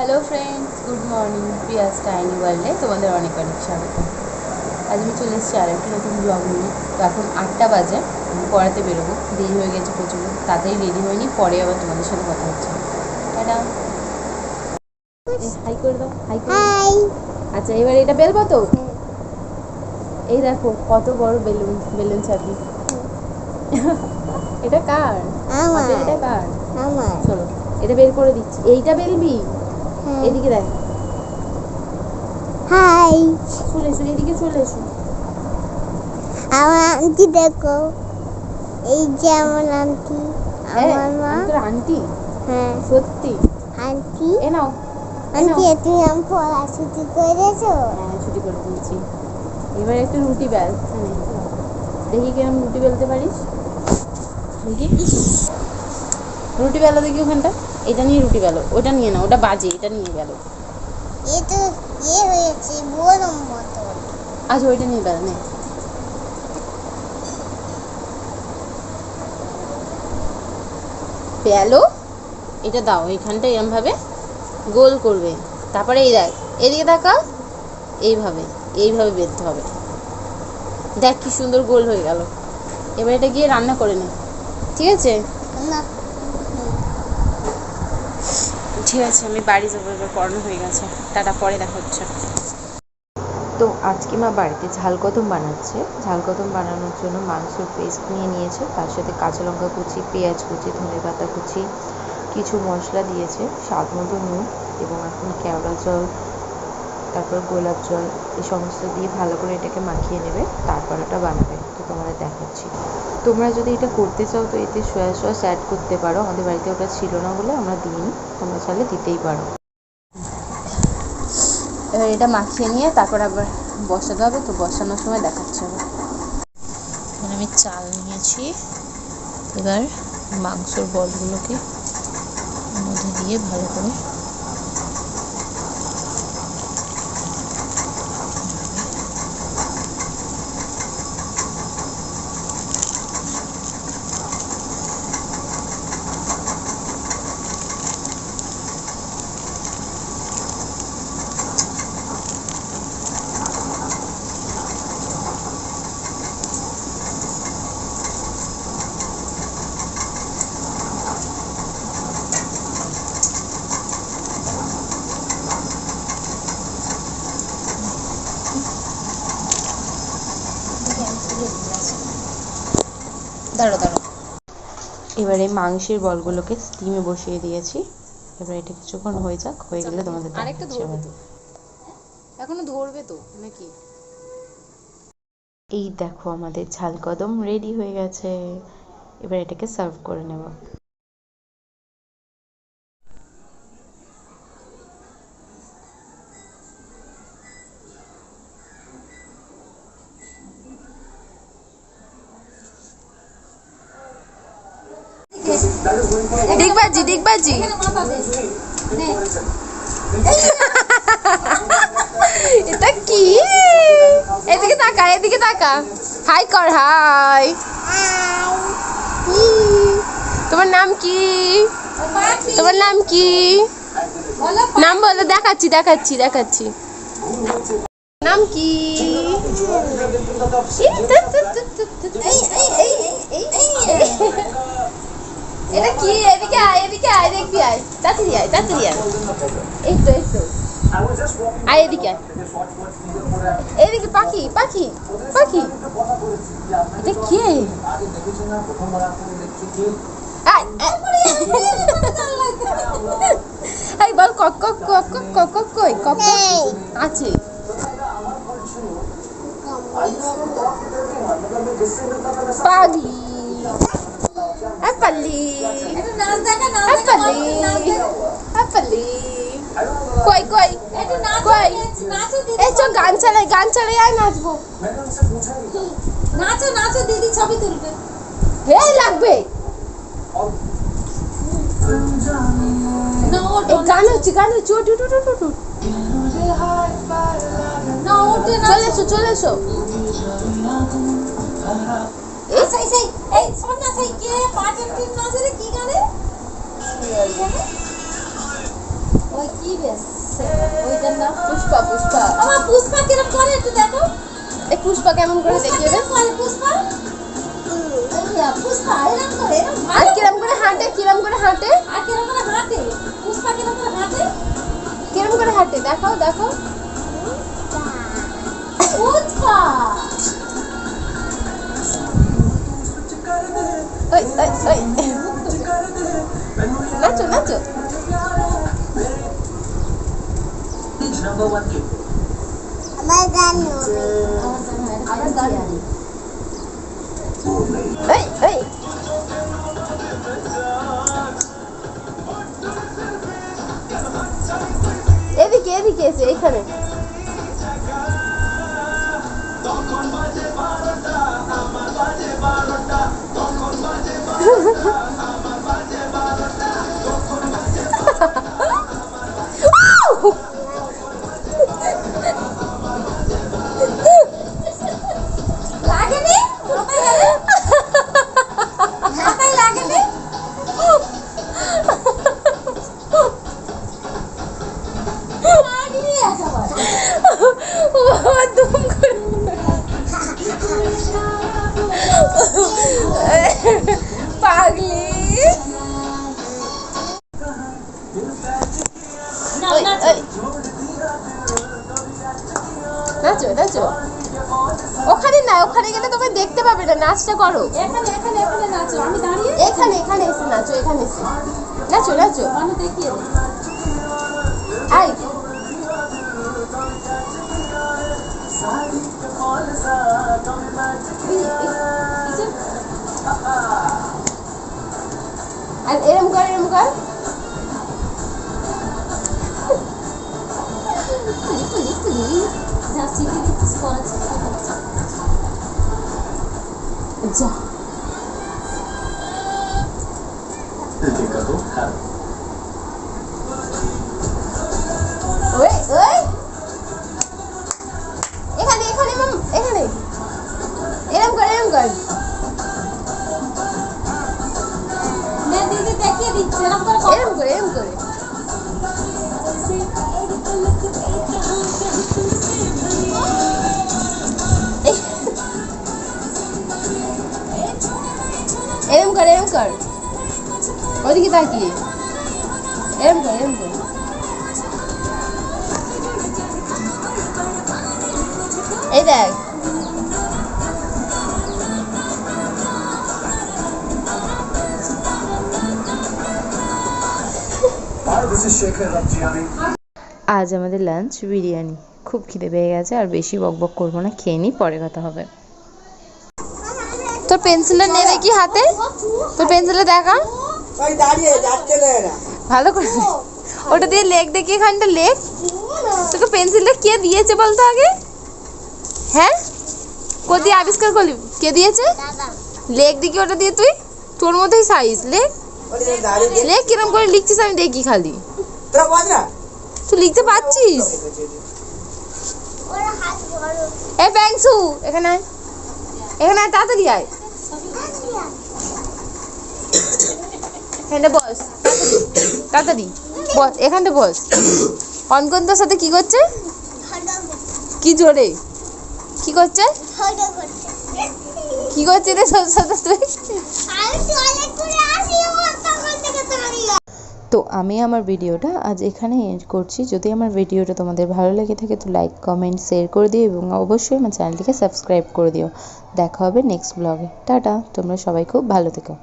Hello friends good morning Priya's tiny ওয়ার্ল্ডে তোমাদের অনেক অনেক স্বাগত। আজ আমি চলে এসেছি আর একটা নতুন ব্লগ নিয়ে। তো এখন আটটা বাজে আমি পড়াতে বেরোবো। দেরি হয়ে গেছে প্রচুর তাড়াতাড়ি রেডি হয়নি পরে আবার তোমাদের সাথে কথা হচ্ছে। টাটা। হাই করে দাও হাই। হাই আচ্ছা এবার এটা বেলবো তো? এই দেখো কত বড় বেলুন বেলুন চাপি এটা কার? এটা কার? চলো এটা বের করে দিচ্ছি। এইটা বেলবি। এদিকে দেখ। হাই। চলে এসো এদিকে চলে এসো। আমার আন্টি দেখো। এই যে আমার আন্টি হ্যাঁ, আমার মা। তোর আন্টি? হ্যাঁ। সত্যি? আন্টি? এ নাও আন্টি তুমি আমার পড়া ছুটি করেছ? হ্যাঁ ছুটি করে দিয়েছি। এবার একটু রুটি বেল হ্যাঁ দেখি কিরম রুটি বেলতে পারিস। দেখি। রুটি বেলা দেখি ওখানটা? এটা নিয়ে রুটি বেলো। ওটা নিয়ে না ওটা বাজে এটা নিয়ে বড় মতো। আচ্ছা ওইটা নিয়ে বেলো নে। বেলো? এটা দাও এইখানটা এরমভাবে গোল করবে। তারপরে এই দেখ এদিকে দেখা এইভাবে এইভাবে বেঁধতে হবে। দেখ কি সুন্দর গোল হয়ে গেল। এবার এটা গিয়ে রান্না করে নে। ঠিক আছে? না। ঠিক আছে, আমি বাড়ি যাব, এবার পড়ানো হয়ে গেছে। টাটা, পরে দেখা হচ্ছে। তো আজকে মা বাড়িতে ঝাল কদম বানাচ্ছে। ঝাল কদম বানানোর জন্য মাংসের পেস্ট নিয়ে নিয়েছে। তার সাথে কাঁচা লঙ্কা কুচি, পেঁয়াজ কুচি, ধনে পাতা কুচি, কিছু মশলা দিয়েছে, স্বাদ মতো নুন এবং এখন কেওড়া জল, তারপর গোলাপ জল, এই সমস্ত দিয়ে ভালো করে এটাকে মাখিয়ে নেবে, তারপর ওটা বানাবে। তো তোমাদের দেখাচ্ছি। তোমরা যদি এটা করতে চাও তো এতে সয়া সস অ্যাড করতে পারো। আমাদের বাড়িতে ওটা ছিল না বলে আমরা দিইনি। তোমরা চাইলে দিতেই পারো। এবার এটা মাখিয়ে নিয়ে তারপর আবার বসাতে হবে। তো বসানোর সময় দেখাচ্ছে এখানে আমি চাল নিয়েছি। এবার মাংসর বলগুলোকে মধ্যে দিয়ে ভালো করে দাঁড়ো দাঁড়ো এবারে মাংসের বলগুলোকে স্টিমে বসিয়ে দিয়েছি। এবার এটা কিছুক্ষণ হয়ে যাক হয়ে গেলে তোমাদের আরেকটা দেখাচ্ছি ধরবে আবার। তো। এখনও ধরবে তো নাকি? এই দেখো আমাদের ঝাল কদম রেডি হয়ে গেছে। এবার এটাকে সার্ভ করে নেব। ডিগবাজি ডিগবাজি এটা কি? এদিকে তাকা এদিকে তাকা। হাই কর হাই তোমার নাম কি? তোমার নাম কি? নাম বলো, দেখাচ্ছি দেখাচ্ছি দেখাচ্ছি। নাম কি? এটা কি? এদিকে আয় এদিকে আয় দেখবি আয়। তাড়াতাড়ি আয় তাড়াতাড়ি আয়। এই তো এই তো আয় এদিকে আয়। এদিকে পাখি পাখি পাখি। এটা কে। এই বল কক কক কক কক কক কক কই? কক কক আছে। পাগলি। আপলি আপলি আপলি কই কই কই এই চ গান চালাই গান চালাই আয় নাচবো। নাচো নাচো দিদি ছবি তুলবে। হে লাগবে। গান হচ্ছে গান হচ্ছে উঠ, উঠ না ওঠে না চলে এসো চলে এসো। সেই সেই এই শোন না সেই কে পাটের টিম নাচে রে কি গানে? ওই কি বেশ ওইটার নাম পুষ্পা পুষ্পা। আমার পুষ্পা কিরম করে একটু দেখো। এই পুষ্পা কেমন করে দেখিয়ে ওরে পুষ্পা? পুষ্পা আমার গান হবে আবার দাঁড়িয়ে এই এই এদিকে এদিকে এসে এখানে লাগেনি না ওখানে গেলে তুমি দেখতে পাবে না নাচটা করো। এখানে এখানে এখানে নাচো আমি দাঁড়িয়ে এখানে এখানে এসে নাচো এখানে এসে। নাচো নাচো। আমি দেখিয়ে দেব আই কিছু আর 自己的 cái. Rabjiani. আজ আমাদের লাঞ্চ বিরিয়ানি। খুব খিদে পেয়ে গেছে আর বেশি বকবক করব না খেয়ে নিই পরে কথা হবে। তোর পেন্সিলটা নে দেখি হাতে। তোর পেন্সিলটা দেখা। ওই দাঁড়িয়ে যাচ্ছে না এরা। ভালো করে ওটা দিয়ে লেখ দেখি এখানটা লেখ তোকে পেন্সিলটা কে দিয়েছে বলতো আগে? হ্যাঁ? কো দিয়ে আবিষ্কার করলি? কে দিয়েছে? দাদা। লেখ দেখি ওটা দিয়ে তুই? তোর মতোই সাইজ লেখ। ওই যে দাঁড়িয়ে লেখ কিরম করে লিখছিস আমি দেখি খালি। তোরা তুই লিখতে পারছিস? ওরা হাত বড় এই প্যাংসু এখানে আয়। এখানে আয় তাড়াতাড়ি আয়। এখানটা বস। তাড়াতাড়ি। বস এখানটা বস। অনকন্তার সাথে কি করছে? কি জোরে? করছে? কি করছে রে সব সাথে তুই? তো আমি আমার ভিডিওটা আজ এখানে এন্ড করছি। যদি আমার ভিডিওটা তোমাদের ভালো লেগে থাকে তো লাইক কমেন্ট শেয়ার করে দিও এবং অবশ্যই আমার চ্যানেলটিকে সাবস্ক্রাইব করে দিও। দেখা হবে নেক্সট ব্লগে টাটা তোমরা সবাই খুব ভালো থেকো।